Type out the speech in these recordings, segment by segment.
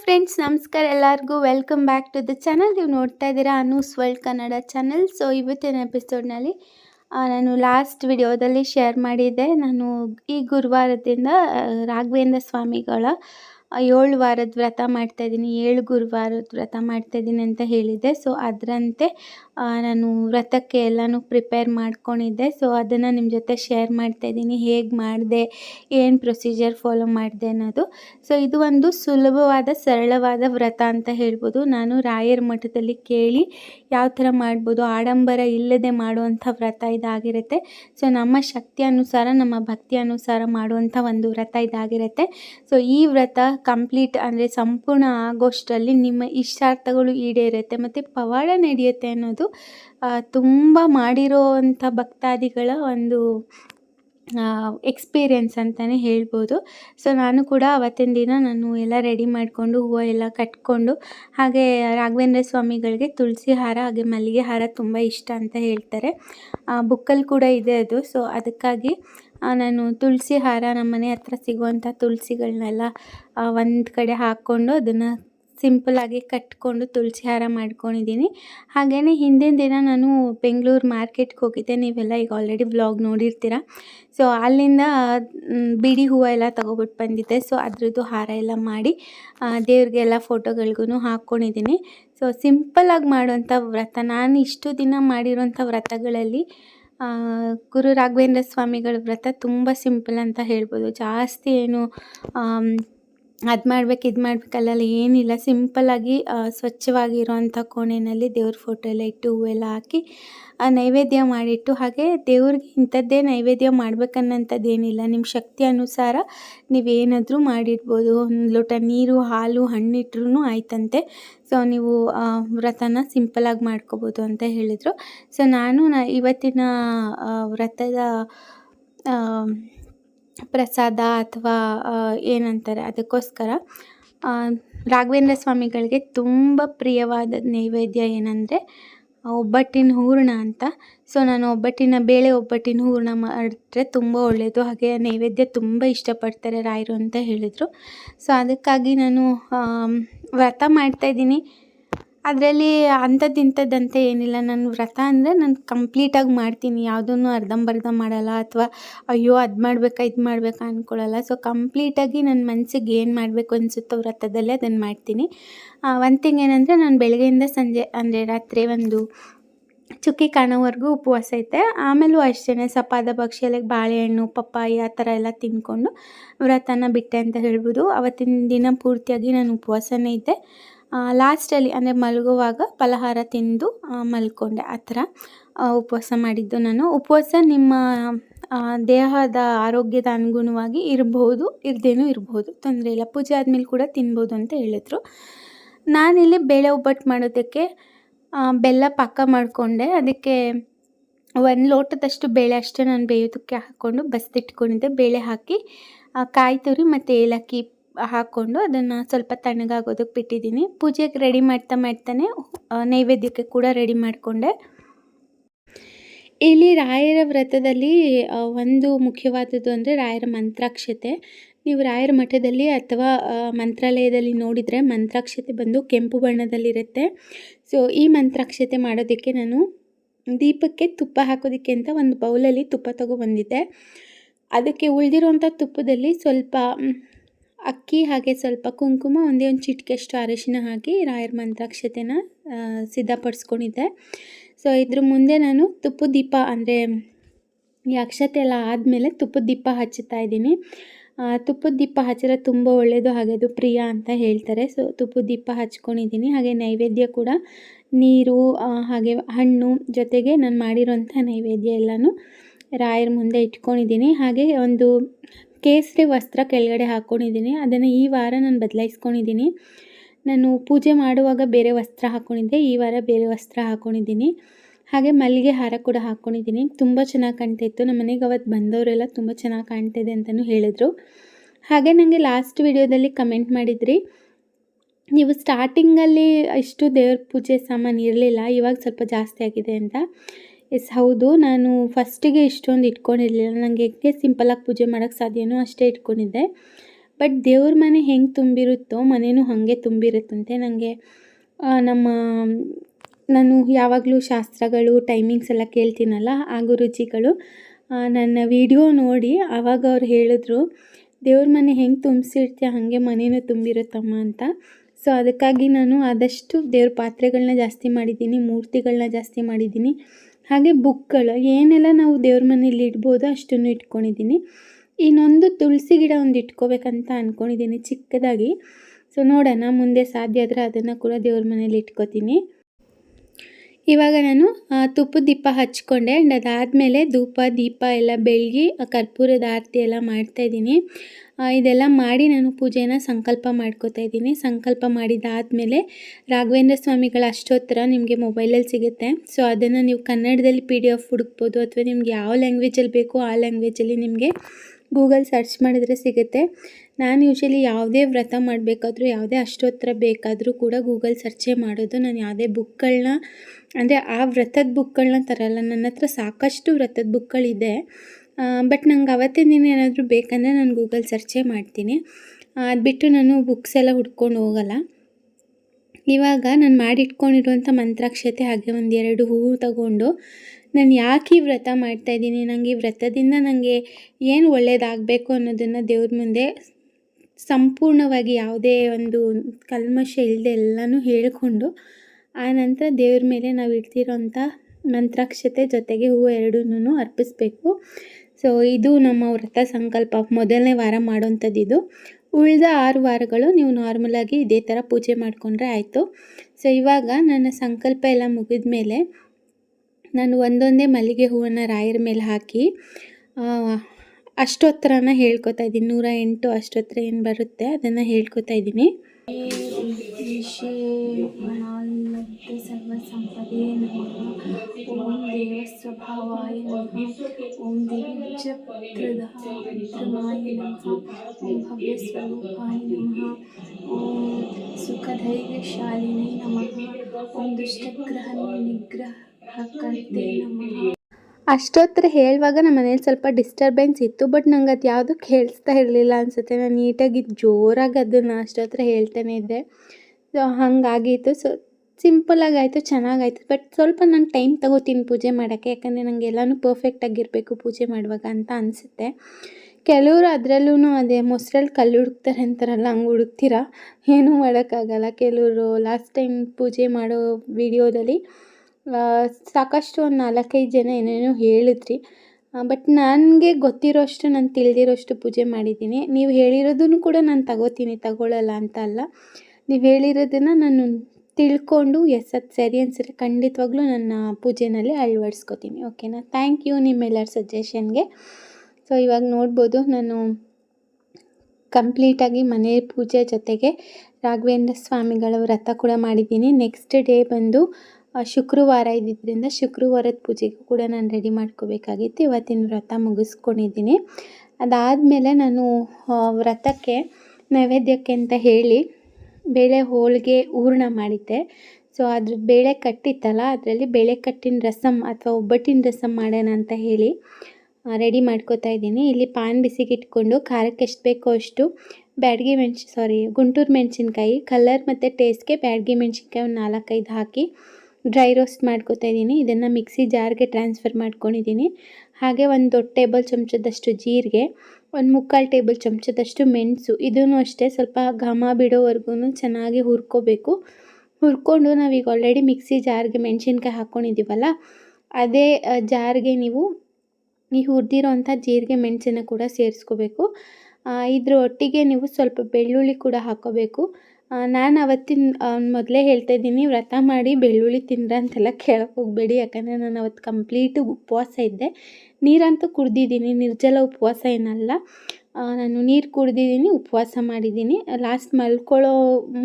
Friends ನಮಸ್ಕಾರ. ಎಲ್ಲರಿಗೂ welcome back to the channel ನೀವು ನೋಡ್ತಾ ಇದ್ದೀರಾ Anu's world Kannada channel so ಇವತ್ತಿನ ಎಪಿಸೋಡ್ನಲ್ಲಿ ನಾನು ಲಾಸ್ಟ್ ವಿಡಿಯೋದಲ್ಲಿ ಶೇರ್ ಮಾಡಿದ್ದೆ. ನಾನು ಈ ಗುರುವಾರದಿಂದ ರಾಘವೇಂದ್ರ ಸ್ವಾಮಿಗಳ ಏಳು ವಾರದ ವ್ರತ ಮಾಡ್ತಾಯಿದ್ದೀನಿ ಏಳು ಗುರುವಾರದ ವ್ರತ ಮಾಡ್ತಾಯಿದ್ದೀನಿ ಅಂತ ಹೇಳಿದ್ದೆ. ಸೊ ಅದರಂತೆ ನಾನು ವ್ರತಕ್ಕೆ ಎಲ್ಲನೂ ಪ್ರಿಪೇರ್ ಮಾಡ್ಕೊಂಡಿದ್ದೆ. ಸೊ ಅದನ್ನು ನಿಮ್ಮ ಜೊತೆ ಶೇರ್ ಮಾಡ್ತಾ ಇದ್ದೀನಿ. ಹೇಗೆ ಮಾಡಿದೆ, ಏನು ಪ್ರೊಸೀಜರ್ ಫಾಲೋ ಮಾಡಿದೆ ಅನ್ನೋದು. ಸೊ ಇದು ಒಂದು ಸುಲಭವಾದ, ಸರಳವಾದ ವ್ರತ ಅಂತ ಹೇಳ್ಬೋದು. ನಾನು ರಾಯರ ಮಠದಲ್ಲಿ ಕೇಳಿ ಯಾವ ಥರ ಮಾಡ್ಬೋದು, ಆಡಂಬರ ಇಲ್ಲದೆ ಮಾಡುವಂಥ ವ್ರತ ಇದಾಗಿರುತ್ತೆ. ಸೊ ನಮ್ಮ ಶಕ್ತಿ ಅನುಸಾರ, ನಮ್ಮ ಭಕ್ತಿ ಅನುಸಾರ ಮಾಡುವಂಥ ಒಂದು ವ್ರತ ಇದಾಗಿರುತ್ತೆ. ಸೊ ಈ ವ್ರತ ಕಂಪ್ಲೀಟ್ ಅಂದರೆ ಸಂಪೂರ್ಣ ಆಗೋಷ್ಟರಲ್ಲಿ ನಿಮ್ಮ ಇಷ್ಟಾರ್ಥಗಳು ಈಡೇರುತ್ತೆ ಮತ್ತು ಪವಾಡ ನಡೆಯುತ್ತೆ ಅನ್ನೋದು ತುಂಬ ಮಾಡಿರೋವಂಥ ಭಕ್ತಾದಿಗಳ ಒಂದು ಎಕ್ಸ್ಪೀರಿಯನ್ಸ್ ಅಂತಲೇ ಹೇಳ್ಬೋದು. ಸೊ ನಾನು ಕೂಡ ಅವತ್ತಿನ ದಿನ ನಾನು ಎಲ್ಲ ರೆಡಿ ಮಾಡಿಕೊಂಡು, ಹೂವು ಎಲ್ಲ ಕಟ್ಕೊಂಡು, ಹಾಗೆ ರಾಘವೇಂದ್ರ ಸ್ವಾಮಿಗಳಿಗೆ ತುಳಸಿ ಹಾರ, ಹಾಗೆ ಮಲ್ಲಿಗೆ ಹಾರ ತುಂಬ ಇಷ್ಟ ಅಂತ ಹೇಳ್ತಾರೆ. ಬುಕ್ಕಲ್ಲಿ ಕೂಡ ಇದೆ ಅದು. ಸೊ ಅದಕ್ಕಾಗಿ ನಾನು ತುಳಸಿ ಹಾರ ನಮ್ಮ ಮನೆ ಹತ್ರ ಸಿಗುವಂಥ ತುಳಸಿಗಳನ್ನೆಲ್ಲ ಒಂದು ಕಡೆ ಹಾಕ್ಕೊಂಡು ಅದನ್ನು ಸಿಂಪಲಾಗಿ ಕಟ್ಕೊಂಡು ತುಳಸಿ ಹಾರ ಮಾಡ್ಕೊಂಡಿದ್ದೀನಿ. ಹಾಗೆಯೇ ಹಿಂದಿನ ದಿನ ನಾನು ಬೆಂಗಳೂರು ಮಾರ್ಕೆಟ್ಗೆ ಹೋಗಿದ್ದೆ. ನೀವೆಲ್ಲ ಈಗ ಆಲ್ರೆಡಿ ವ್ಲಾಗ್ ನೋಡಿರ್ತೀರ. ಸೊ ಅಲ್ಲಿಂದ ಬಿಡಿ ಹೂವು ಎಲ್ಲ ತೊಗೊಬಿಟ್ಟು ಬಂದಿದ್ದೆ. ಸೊ ಅದ್ರದ್ದು ಹಾರ ಎಲ್ಲ ಮಾಡಿ ದೇವ್ರಿಗೆ ದೇವ್ರಿಗೆಲ್ಲ ಫೋಟೋಗಳಿಗೂ ಹಾಕ್ಕೊಂಡಿದ್ದೀನಿ. ಸೊ ಸಿಂಪಲ್ಲಾಗಿ ಮಾಡುವಂಥ ವ್ರತ. ನಾನು ಇಷ್ಟು ದಿನ ಮಾಡಿರೋಂಥ ವ್ರತಗಳಲ್ಲಿ ಗುರು ರಾಘವೇಂದ್ರ ಸ್ವಾಮಿಗಳ ವ್ರತ ತುಂಬ ಸಿಂಪಲ್ ಅಂತ ಹೇಳ್ಬೋದು. ಜಾಸ್ತಿ ಏನು ಅದು ಮಾಡ್ಬೇಕು, ಇದು ಮಾಡ್ಬೇಕಲ್ಲ ಏನಿಲ್ಲ. ಸಿಂಪಲ್ಲಾಗಿ ಸ್ವಚ್ಛವಾಗಿರೋವಂಥ ಕೋಣೆಯಲ್ಲಿ ದೇವ್ರ ಫೋಟೋ ಎಲ್ಲ ಇಟ್ಟು ಹೂವೆಲ್ಲ ಹಾಕಿ ನೈವೇದ್ಯ ಮಾಡಿಟ್ಟು ಹಾಗೆ ದೇವ್ರಿಗೆ ಇಂಥದ್ದೇ ನೈವೇದ್ಯ ಮಾಡ್ಬೇಕನ್ನೋಂಥದ್ದು ಏನಿಲ್ಲ. ನಿಮ್ಮ ಶಕ್ತಿ ಅನುಸಾರ ನೀವೇನಾದರೂ ಮಾಡಿಡ್ಬೋದು. ಒಂದು ಲೋಟ ನೀರು, ಹಾಲು ಹಣ್ಣಿಟ್ರೂ ಆಯ್ತಂತೆ. ಸೊ ನೀವು ವ್ರತನ ಸಿಂಪಲಾಗಿ ಮಾಡ್ಕೋಬೋದು ಅಂತ ಹೇಳಿದರು. ಸೊ ನಾನು ನ, ಇವತ್ತಿನ ವ್ರತದ ಪ್ರಸಾದ ಅಥವಾ ಏನಂತಾರೆ ಅದಕ್ಕೋಸ್ಕರ ರಾಘವೇಂದ್ರ ಸ್ವಾಮಿಗಳಿಗೆ ತುಂಬ ಪ್ರಿಯವಾದ ನೈವೇದ್ಯ ಏನಂದರೆ, ಒಬ್ಬಟ್ಟಿನ ಹೂರಣ ಅಂತ. ಸೊ ನಾನು ಒಬ್ಬಟ್ಟಿನ, ಬೇಳೆ ಒಬ್ಬಟ್ಟಿನ ಹೂರ್ಣ ಮಾಡಿದ್ರೆ ತುಂಬ ಒಳ್ಳೆಯದು ಹಾಗೆ ನೈವೇದ್ಯ ತುಂಬ ಇಷ್ಟಪಡ್ತಾರೆ ರಾಯರು ಅಂತ ಹೇಳಿದರು. ಸೊ ಅದಕ್ಕಾಗಿ ನಾನು ವ್ರತ ಮಾಡ್ತಾಯಿದ್ದೀನಿ ಅದರಲ್ಲಿ ಅಂಥದ್ದು ಇಂಥದ್ದಂತ ಏನಿಲ್ಲ. ನಾನು ವ್ರತ ಅಂದರೆ ನಾನು ಕಂಪ್ಲೀಟಾಗಿ ಮಾಡ್ತೀನಿ. ಯಾವುದನ್ನು ಅರ್ಧಂಬರ್ಧ ಮಾಡಲ್ಲ ಅಥವಾ ಅಯ್ಯೋ ಅದು ಮಾಡಬೇಕಾ, ಇದು ಮಾಡಬೇಕಾ ಅಂದ್ಕೊಳ್ಳಲ್ಲ ಸೊ ಕಂಪ್ಲೀಟಾಗಿ ನನ್ನ ಮನಸ್ಸಿಗೆ ಏನು ಮಾಡಬೇಕು ಅನಿಸುತ್ತೋ ವ್ರತದಲ್ಲೇ ಅದನ್ನು ಮಾಡ್ತೀನಿ. ಒಂದು ಥಿಂಗ್ ಏನಂದರೆ ನಾನು ಬೆಳಗ್ಗೆಯಿಂದ ಸಂಜೆ, ಅಂದರೆ ರಾತ್ರಿ ಒಂದು ಚುಕ್ಕಿ ಕಾಣೋವರೆಗೂ ಉಪವಾಸ ಐತೆ. ಆಮೇಲೂ ಅಷ್ಟೇ ಸಪಾದ ಪಕ್ಷಿಯಲ್ಲಿ ಬಾಳೆಹಣ್ಣು, ಪಪ್ಪಾಯಿ ಆ ಥರ ಎಲ್ಲ ತಿಂದ್ಕೊಂಡು ವ್ರತನ ಬಿಟ್ಟೆ ಅಂತ ಹೇಳ್ಬೋದು. ಅವತ್ತಿನ ದಿನ ಪೂರ್ತಿಯಾಗಿ ನಾನು ಉಪವಾಸನೇ ಇದ್ದೆ ಲಾಸ್ಟಲ್ಲಿ ಅಂದರೆ ಮಲಗುವಾಗ ಫಲಹಾರ ತಿಂದು ಮಲ್ಕೊಂಡೆ ಆ ಥರ ಉಪವಾಸ ಮಾಡಿದ್ದು ನಾನು. ಉಪವಾಸ ನಿಮ್ಮ ದೇಹದ ಆರೋಗ್ಯದ ಅನುಗುಣವಾಗಿ ಇರಬಹುದು, ಇರದೇನೂ ಇರಬಹುದು. ತೊಂದರೆ ಇಲ್ಲ. ಪೂಜೆ ಆದಮೇಲೆ ಕೂಡ ತಿನ್ಬೋದು ಅಂತ ಹೇಳಿದ್ರು. ನಾನಿಲ್ಲಿ ಬೇಳೆ ಒಬ್ಬಟ್ಟು ಮಾಡೋದಕ್ಕೆ ಬೆಲ್ಲ ಪಾಕ ಮಾಡಿಕೊಂಡೆ. ಅದಕ್ಕೆ ಒಂದು ಲೋಟದಷ್ಟು ಬೇಳೆ ಅಷ್ಟೇ ನಾನು ಬೇಯೋದಕ್ಕೆ ಹಾಕ್ಕೊಂಡು ಬಸ್ದಿಟ್ಕೊಂಡಿದ್ದೆ. ಬೇಳೆ ಹಾಕಿ ಕಾಯಿ ತುರಿ ಮತ್ತು ಏಲಕ್ಕಿ ಹಾಕ್ಕೊಂಡು ಅದನ್ನು ಸ್ವಲ್ಪ ತಣ್ಣಗಾಗೋದಕ್ಕೆ ಬಿಟ್ಟಿದ್ದೀನಿ. ಪೂಜೆಗೆ ರೆಡಿ ಮಾಡ್ತಾ ಮಾಡ್ತಾನೆ ನೈವೇದ್ಯಕ್ಕೆ ಕೂಡ ರೆಡಿ ಮಾಡಿಕೊಂಡೆ. ಇಲ್ಲಿ ರಾಯರ ವ್ರತದಲ್ಲಿ ಒಂದು ಮುಖ್ಯವಾದದ್ದು ಅಂದರೆ ರಾಯರ ಮಂತ್ರಾಕ್ಷತೆ. ನೀವು ರಾಯರ ಮಠದಲ್ಲಿ ಅಥವಾ ಮಂತ್ರಾಲಯದಲ್ಲಿ ನೋಡಿದರೆ ಮಂತ್ರಾಕ್ಷತೆ ಬಂದು ಕೆಂಪು ಬಣ್ಣದಲ್ಲಿರುತ್ತೆ. ಸೊ ಈ ಮಂತ್ರಾಕ್ಷತೆ ಮಾಡೋದಕ್ಕೆ ನಾನು ದೀಪಕ್ಕೆ ತುಪ್ಪ ಹಾಕೋದಕ್ಕೆ ಅಂತ ಒಂದು ಬೌಲಲ್ಲಿ ತುಪ್ಪ ತೊಗೊಬಂದಿದ್ದೆ ಅದಕ್ಕೆ ಉಳಿದಿರುವಂಥ ತುಪ್ಪದಲ್ಲಿ ಸ್ವಲ್ಪ ಅಕ್ಕಿ ಹಾಗೆ ಸ್ವಲ್ಪ ಕುಂಕುಮ, ಒಂದೇ ಒಂದು ಚಿಟಿಕೆಷ್ಟು ಅರಶಿನ ಹಾಕಿ ರಾಯರ ಮಂತ್ರಾಕ್ಷತೆನ ಸಿದ್ಧಪಡಿಸ್ಕೊಂಡಿದ್ದೆ. ಸೊ ಇದ್ರ ಮುಂದೆ ನಾನು ತುಪ್ಪದ ದೀಪ ಅಂದರೆ ಈ ಅಕ್ಷತೆ ಎಲ್ಲ ಆದಮೇಲೆ ತುಪ್ಪದ ದೀಪ ಹಚ್ಚುತ್ತಾ ಇದ್ದೀನಿ. ತುಪ್ಪದ ದೀಪ ಹಚ್ಚಿದ್ರೆ ತುಂಬ ಒಳ್ಳೆಯದು ಹಾಗೆ ಅದು ಪ್ರಿಯ ಅಂತ ಹೇಳ್ತಾರೆ. ಸೊ ತುಪ್ಪದ ದೀಪ ಹಚ್ಕೊಂಡಿದ್ದೀನಿ. ಹಾಗೆ ನೈವೇದ್ಯ ಕೂಡ ನೀರು ಹಾಗೆ ಹಣ್ಣು ಜೊತೆಗೆ ನಾನು ಮಾಡಿರೋಂಥ ನೈವೇದ್ಯ ಎಲ್ಲನೂ ರಾಯರ ಮುಂದೆ ಇಟ್ಕೊಂಡಿದ್ದೀನಿ. ಹಾಗೆ ಒಂದು ಕೇಸರಿ ವಸ್ತ್ರ ಕೆಳಗಡೆ ಹಾಕ್ಕೊಂಡಿದ್ದೀನಿ ಅದನ್ನು ಈ ವಾರ ನಾನು ಬದಲಾಯಿಸ್ಕೊಂಡಿದ್ದೀನಿ. ನಾನು ಪೂಜೆ ಮಾಡುವಾಗ ಬೇರೆ ವಸ್ತ್ರ ಹಾಕ್ಕೊಂಡಿದ್ದೆ ಈ ವಾರ ಬೇರೆ ವಸ್ತ್ರ ಹಾಕ್ಕೊಂಡಿದ್ದೀನಿ ಹಾಗೆ ಮಲ್ಲಿಗೆ ಹಾರ ಕೂಡ ಹಾಕ್ಕೊಂಡಿದ್ದೀನಿ ತುಂಬ ಚೆನ್ನಾಗಿ ಕಾಣ್ತಾ ಇತ್ತು. ನಮ್ಮ ಮನೆಗೆ ಅವತ್ತು ಬಂದವರೆಲ್ಲ ತುಂಬ ಚೆನ್ನಾಗಿ ಕಾಣ್ತಿದೆ ಅಂತಲೂ ಹೇಳಿದರು. ಹಾಗೆ ನನಗೆ ಲಾಸ್ಟ್ ವಿಡಿಯೋದಲ್ಲಿ ಕಮೆಂಟ್ ಮಾಡಿದ್ರಿ, ನೀವು ಸ್ಟಾರ್ಟಿಂಗಲ್ಲಿ ಇಷ್ಟು ದೇವ್ರ ಪೂಜೆ ಸಾಮಾನು ಇರಲಿಲ್ಲ, ಇವಾಗ ಸ್ವಲ್ಪ ಜಾಸ್ತಿ ಆಗಿದೆ ಅಂತ. ಎಸ್, ಹೌದು. ನಾನು ಫಸ್ಟಿಗೆ ಇಷ್ಟೊಂದು ಇಟ್ಕೊಂಡಿರಲಿಲ್ಲ. ನನಗೆ ಹೆಂಗೆ ಸಿಂಪಲಾಗಿ ಪೂಜೆ ಮಾಡೋಕ್ಕೆ ಸಾಧ್ಯನೋ ಅಷ್ಟೇ ಇಟ್ಕೊಂಡಿದ್ದೆ. ಬಟ್ ದೇವ್ರ ಮನೆ ಹೆಂಗೆ ತುಂಬಿರುತ್ತೋ ಮನೆಯೂ ಹಾಗೆ ತುಂಬಿರುತ್ತಂತೆ. ನನಗೆ ನಮ್ಮ, ನಾನು ಯಾವಾಗಲೂ ಶಾಸ್ತ್ರಗಳು ಟೈಮಿಂಗ್ಸ್ ಎಲ್ಲ ಕೇಳ್ತೀನಲ್ಲ, ಆ ರುಚಿಗಳು ನನ್ನ ವಿಡಿಯೋ ನೋಡಿ ಆವಾಗ ಅವ್ರು ಹೇಳಿದ್ರು, ದೇವ್ರ ಮನೆ ಹೆಂಗೆ ತುಂಬಿಸಿರ್ತೀಯ, ಹಾಗೆ ಮನೇನೂ ತುಂಬಿರುತ್ತಮ್ಮ ಅಂತ. ಸೊ ಅದಕ್ಕಾಗಿ ನಾನು ಆದಷ್ಟು ದೇವ್ರ ಪಾತ್ರೆಗಳನ್ನ ಜಾಸ್ತಿ ಮಾಡಿದ್ದೀನಿ ಮೂರ್ತಿಗಳನ್ನ ಜಾಸ್ತಿ ಮಾಡಿದ್ದೀನಿ. ಹಾಗೆ ಬುಕ್ಗಳು ಏನೆಲ್ಲ ನಾವು ದೇವ್ರ ಮನೇಲಿ ಇಡ್ಬೋದು ಅಷ್ಟನ್ನು ಇಟ್ಕೊಂಡಿದ್ದೀನಿ. ಇನ್ನೊಂದು ತುಳಸಿ ಗಿಡ ಒಂದು ಇಟ್ಕೋಬೇಕಂತ ಅಂದ್ಕೊಂಡಿದ್ದೀನಿ ಚಿಕ್ಕದಾಗಿ. ಸೊ ನೋಡೋಣ, ಮುಂದೆ ಸಾಧ್ಯ ಆದರೆ ಅದನ್ನು ಕೂಡ ದೇವ್ರ ಮನೇಲಿ ಇಟ್ಕೋತೀನಿ. ಇವಾಗ ನಾನು ತುಪ್ಪದ ದೀಪ ಹಚ್ಕೊಂಡೆ ಆ್ಯಂಡ್ ಅದಾದಮೇಲೆ ಧೂಪ, ದೀಪ ಎಲ್ಲ ಬೆಳಗಿ ಕರ್ಪೂರದ ಆರತಿ ಎಲ್ಲ ಮಾಡ್ತಾಯಿದ್ದೀನಿ ಇದೆಲ್ಲ ಮಾಡಿ ನಾನು ಪೂಜೆನ ಸಂಕಲ್ಪ ಮಾಡ್ಕೋತಾ ಇದ್ದೀನಿ. ಸಂಕಲ್ಪ ಮಾಡಿದಾದಮೇಲೆ ರಾಘವೇಂದ್ರ ಸ್ವಾಮಿಗಳ ಅಷ್ಟೋತ್ತರ ನಿಮಗೆ ಮೊಬೈಲಲ್ಲಿ ಸಿಗುತ್ತೆ. ಸೊ ಅದನ್ನು ನೀವು ಕನ್ನಡದಲ್ಲಿ ಪಿ ಡಿ ಎಫ್ ಹುಡುಕ್ಬೋದು, ಅಥವಾ ನಿಮ್ಗೆ ಯಾವ ಲ್ಯಾಂಗ್ವೇಜಲ್ಲಿ ಬೇಕೋ ಆ ಲ್ಯಾಂಗ್ವೇಜಲ್ಲಿ ನಿಮಗೆ ಗೂಗಲ್ ಸರ್ಚ್ ಮಾಡಿದರೆ ಸಿಗುತ್ತೆ. ನಾನು ಯೂಶಲಿ ಯಾವುದೇ ವ್ರತ ಮಾಡಬೇಕಾದ್ರೂ, ಯಾವುದೇ ಅಷ್ಟೋತ್ತರ ಬೇಕಾದರೂ ಕೂಡ ಗೂಗಲ್ ಸರ್ಚೇ ಮಾಡೋದು. ನಾನು ಯಾವುದೇ ಬುಕ್ಗಳನ್ನ ಅಂದರೆ ಆ ವ್ರತದ ಬುಕ್ಗಳನ್ನ ತರಲ್ಲ. ನನ್ನ ಹತ್ರ ಸಾಕಷ್ಟು ವ್ರತದ ಬುಕ್ಗಳಿದೆ ಬಟ್ ನಂಗೆ ಅವತ್ತಿನ ದಿನ ಏನಾದರೂ ಬೇಕಂದರೆ ನಾನು ಗೂಗಲ್ ಸರ್ಚೇ ಮಾಡ್ತೀನಿ. ಅದು ಬಿಟ್ಟು ನಾನು ಬುಕ್ಸ್ ಎಲ್ಲ ಹುಡ್ಕೊಂಡು ಹೋಗಲ್ಲ. ಇವಾಗ ನಾನು ಮಾಡಿಟ್ಕೊಂಡಿರುವಂಥ ಮಂತ್ರಾಕ್ಷತೆ ಹಾಗೆ ಒಂದು ಎರಡು ಹೂವು ತಗೊಂಡು ನಾನು ಯಾಕೆ ಈ ವ್ರತ ಮಾಡ್ತಾಯಿದ್ದೀನಿ ನನಗೆ ಈ ವ್ರತದಿಂದ ನನಗೆ ಏನು ಒಳ್ಳೆಯದಾಗಬೇಕು ಅನ್ನೋದನ್ನು ದೇವ್ರ ಮುಂದೆ ಸಂಪೂರ್ಣವಾಗಿ ಯಾವುದೇ ಒಂದು ಕಲ್ಮಶ ಇಲ್ಲದೆ ಎಲ್ಲನೂ ಹೇಳಿಕೊಂಡು, ಆ ನಂತರ ದೇವ್ರ ಮೇಲೆ ನಾವು ಇಡ್ತಿರೋಂಥ ಮಂತ್ರಾಕ್ಷತೆ ಜೊತೆಗೆ ಹೂವು ಎರಡೂ ಅರ್ಪಿಸ್ಬೇಕು. ಸೊ ಇದು ನಮ್ಮ ವ್ರತ ಸಂಕಲ್ಪ. ಮೊದಲನೇ ವಾರ ಮಾಡೋವಂಥದ್ದು ಇದು. ಉಳಿದ ಆರು ವಾರಗಳು ನೀವು ನಾರ್ಮಲಾಗಿ ಇದೇ ಥರ ಪೂಜೆ ಮಾಡಿಕೊಂಡ್ರೆ ಆಯಿತು. ಸೊ ಇವಾಗ ನನ್ನ ಸಂಕಲ್ಪ ಎಲ್ಲ ಮುಗಿದ ಮೇಲೆ ನಾನು ಒಂದೊಂದೇ ಮಲ್ಲಿಗೆ ಹೂವನ್ನು ರಾಯರ ಮೇಲೆ ಹಾಕಿ ಅಷ್ಟೋತ್ತರನ ಹೇಳ್ಕೊತಾ ಇದ್ದೀನಿ. ನೂರ ಎಂಟು ಅಷ್ಟೋತ್ತರ ಏನು ಬರುತ್ತೆ ಅದನ್ನು ಹೇಳ್ಕೊತಾ ಇದ್ದೀನಿ. ಸುಖ ಓಂ ದೇವಸ್ವಭಾವಾಯ ನಮಃ. ಒಂದು ದೇವಜಪ್ರದಾಯ ಸುಖಧೈರ್ಯಶಾಲಿನೇ ನಮಃ. ದುಷ್ಟಗ್ರಹ ನಿಗ್ರಹ ಅಷ್ಟೊತ್ತರ ಹೇಳುವಾಗ ನಮ್ಮ ಮನೇಲಿ ಸ್ವಲ್ಪ ಡಿಸ್ಟರ್ಬೆನ್ಸ್ ಇತ್ತು ಬಟ್ ನಂಗೆ ಅದು ಯಾವುದು ಕೇಳಿಸ್ತಾ ಇರಲಿಲ್ಲ ಅನಿಸುತ್ತೆ. ನಾನು ನೀಟಾಗಿ ಜೋರಾಗಿ ಅದನ್ನು ಅಷ್ಟೊತ್ತರ ಹೇಳ್ತಾನೆ ಇದ್ದೆ. ಸೊ ಹಾಗಾಗಿತ್ತು ಸೊ ಸಿಂಪಲಾಗಿ ಆಯಿತು ಚೆನ್ನಾಗಾಯಿತು. ಬಟ್ ಸ್ವಲ್ಪ ನಾನು ಟೈಮ್ ತಗೋತೀನಿ ಪೂಜೆ ಮಾಡೋಕ್ಕೆ, ಯಾಕಂದರೆ ನನಗೆ ಎಲ್ಲನೂ ಪರ್ಫೆಕ್ಟಾಗಿರಬೇಕು ಪೂಜೆ ಮಾಡುವಾಗ ಅಂತ ಅನಿಸುತ್ತೆ. ಕೆಲವರು ಅದರಲ್ಲೂ ಅದೇ ಮೊಸರಲ್ಲಿ ಕಲ್ಲು ಹುಡುಕ್ತಾರೆ ಅಂತಾರಲ್ಲ, ಹಂಗೆ ಹುಡುಕ್ತೀರಾ? ಏನೂ ಮಾಡೋಕ್ಕಾಗಲ್ಲ. ಕೆಲವರು ಲಾಸ್ಟ್ ಟೈಮ್ ಪೂಜೆ ಮಾಡೋ ವಿಡಿಯೋದಲ್ಲಿ ಸಾಕಷ್ಟು ಒಂದು ನಾಲ್ಕೈದು ಜನ ಏನೇನೋ ಹೇಳಿದ್ರಿ. ಬಟ್ ನನಗೆ ಗೊತ್ತಿರೋಷ್ಟು, ನಾನು ತಿಳಿದಿರೋಷ್ಟು ಪೂಜೆ ಮಾಡಿದ್ದೀನಿ. ನೀವು ಹೇಳಿರೋದನ್ನು ಕೂಡ ನಾನು ತಗೋತೀನಿ, ತಗೊಳ್ಳಲ್ಲ ಅಂತ ಅಲ್ಲ. ನೀವು ಹೇಳಿರೋದನ್ನು ನಾನು ತಿಳ್ಕೊಂಡು ಎಸ್ ಅದು ಸರಿ ಅನ್ಸಿದ್ರೆ ಖಂಡಿತವಾಗ್ಲೂ ನನ್ನ ಪೂಜೆನಲ್ಲಿ ಅಳವಡಿಸ್ಕೋತೀನಿ, ಓಕೆನಾ? ಥ್ಯಾಂಕ್ ಯು ನಿಮ್ಮೆಲ್ಲರ ಸಜೆಷನ್ಗೆ ಸೊ ಇವಾಗ ನೋಡ್ಬೋದು, ನಾನು ಕಂಪ್ಲೀಟಾಗಿ ಮನೆ ಪೂಜೆ ಜೊತೆಗೆ ರಾಘವೇಂದ್ರ ಸ್ವಾಮಿಗಳ ವ್ರತ ಕೂಡ ಮಾಡಿದ್ದೀನಿ. ನೆಕ್ಸ್ಟ್ ಡೇ ಬಂದು ಶುಕ್ರವಾರ ಇದ್ದಿದ್ದರಿಂದ ಶುಕ್ರವಾರದ ಪೂಜೆಗೂ ಕೂಡ ನಾನು ರೆಡಿ ಮಾಡ್ಕೋಬೇಕಾಗಿತ್ತು. ಇವತ್ತಿನ ವ್ರತ ಮುಗಿಸ್ಕೊಂಡಿದ್ದೀನಿ. ಅದಾದಮೇಲೆ ನಾನು ವ್ರತಕ್ಕೆ ನೈವೇದ್ಯಕ್ಕೆ ಅಂತ ಹೇಳಿ ಬೇಳೆ ಹೋಳಿಗೆ ಹೂರ್ಣ ಮಾಡಿದ್ದೆ. ಸೊ ಅದ್ರ ಬೇಳೆ ಕಟ್ಟಿತ್ತಲ್ಲ, ಅದರಲ್ಲಿ ಬೇಳೆ ಕಟ್ಟಿನ ರಸಮ್ ಅಥವಾ ಒಬ್ಬಟ್ಟಿನ ರಸಮ್ ಮಾಡೋಣ ಅಂತ ಹೇಳಿ ರೆಡಿ ಮಾಡ್ಕೋತಾ ಇದ್ದೀನಿ. ಇಲ್ಲಿ ಪಾನ್ ಬಿಸಿಗೆ ಇಟ್ಕೊಂಡು ಖಾರಕ್ಕೆ ಎಷ್ಟು ಬೇಕೋ ಅಷ್ಟು ಬ್ಯಾಡಗಿ ಮೆಣ್ಸು ಸಾರಿ ಗುಂಟೂರು ಮೆಣಸಿನ್ಕಾಯಿ ಕಲರ್ ಮತ್ತು ಟೇಸ್ಟ್ಗೆ ಬ್ಯಾಡಗಿ ಮೆಣಸಿನ್ಕಾಯಿ ಒಂದು ನಾಲ್ಕೈದು ಹಾಕಿ ಡ್ರೈ ರೋಸ್ಟ್ ಮಾಡ್ಕೋತಾ ಇದ್ದೀನಿ. ಇದನ್ನು ಮಿಕ್ಸಿ ಜಾರ್ಗೆ ಟ್ರಾನ್ಸ್ಫರ್ ಮಾಡ್ಕೊಂಡಿದ್ದೀನಿ. ಹಾಗೆ ಒಂದು ದೊಡ್ಡ ಟೇಬಲ್ ಚಮಚದಷ್ಟು ಜೀರಿಗೆ, ಒಂದು ಮುಕ್ಕಾಲು ಟೇಬಲ್ ಚಮಚದಷ್ಟು ಮೆಣಸು ಇದೂ ಅಷ್ಟೇ. ಸ್ವಲ್ಪ ಘಮ ಬಿಡೋವರೆಗೂ ಚೆನ್ನಾಗಿ ಹುರ್ಕೋಬೇಕು. ಹುರ್ಕೊಂಡು ನಾವೀಗ ಆಲ್ರೆಡಿ ಮಿಕ್ಸಿ ಜಾರ್ಗೆ ಮೆಣಸಿನ್ಕಾಯಿ ಹಾಕ್ಕೊಂಡಿದ್ದೀವಲ್ಲ ಅದೇ ಜಾರ್ಗೆ ನೀವು ಈ ಹುರಿದಿರೋಂಥ ಜೀರಿಗೆ ಮೆಣಸನ್ನು ಕೂಡ ಸೇರಿಸ್ಕೋಬೇಕು. ಇದ್ರ ಒಟ್ಟಿಗೆ ನೀವು ಸ್ವಲ್ಪ ಬೆಳ್ಳುಳ್ಳಿ ಕೂಡ ಹಾಕ್ಕೋಬೇಕು ನಾನು ಅವತ್ತಿನ ಮೊದಲೇ ಹೇಳ್ತಾ ಇದ್ದೀನಿ, ವ್ರತ ಮಾಡಿ ಬೆಳ್ಳುಳ್ಳಿ ತಿಂದ್ರೆ ಅಂತೆಲ್ಲ ಕೇಳಕ್ಕೆ ಹೋಗಬೇಡಿ. ಯಾಕಂದರೆ ನಾನು ಅವತ್ತು ಕಂಪ್ಲೀಟು ಉಪವಾಸ ಇದ್ದೆ. ನೀರಂತೂ ಕುಡ್ದಿದ್ದೀನಿ, ನಿರ್ಜಲ ಉಪವಾಸ ಏನಲ್ಲ. ನಾನು ನೀರು ಕುಡ್ದಿದ್ದೀನಿ, ಉಪವಾಸ ಮಾಡಿದ್ದೀನಿ. ಲಾಸ್ಟ್ ಮಲ್ಕೊಳ್ಳೋ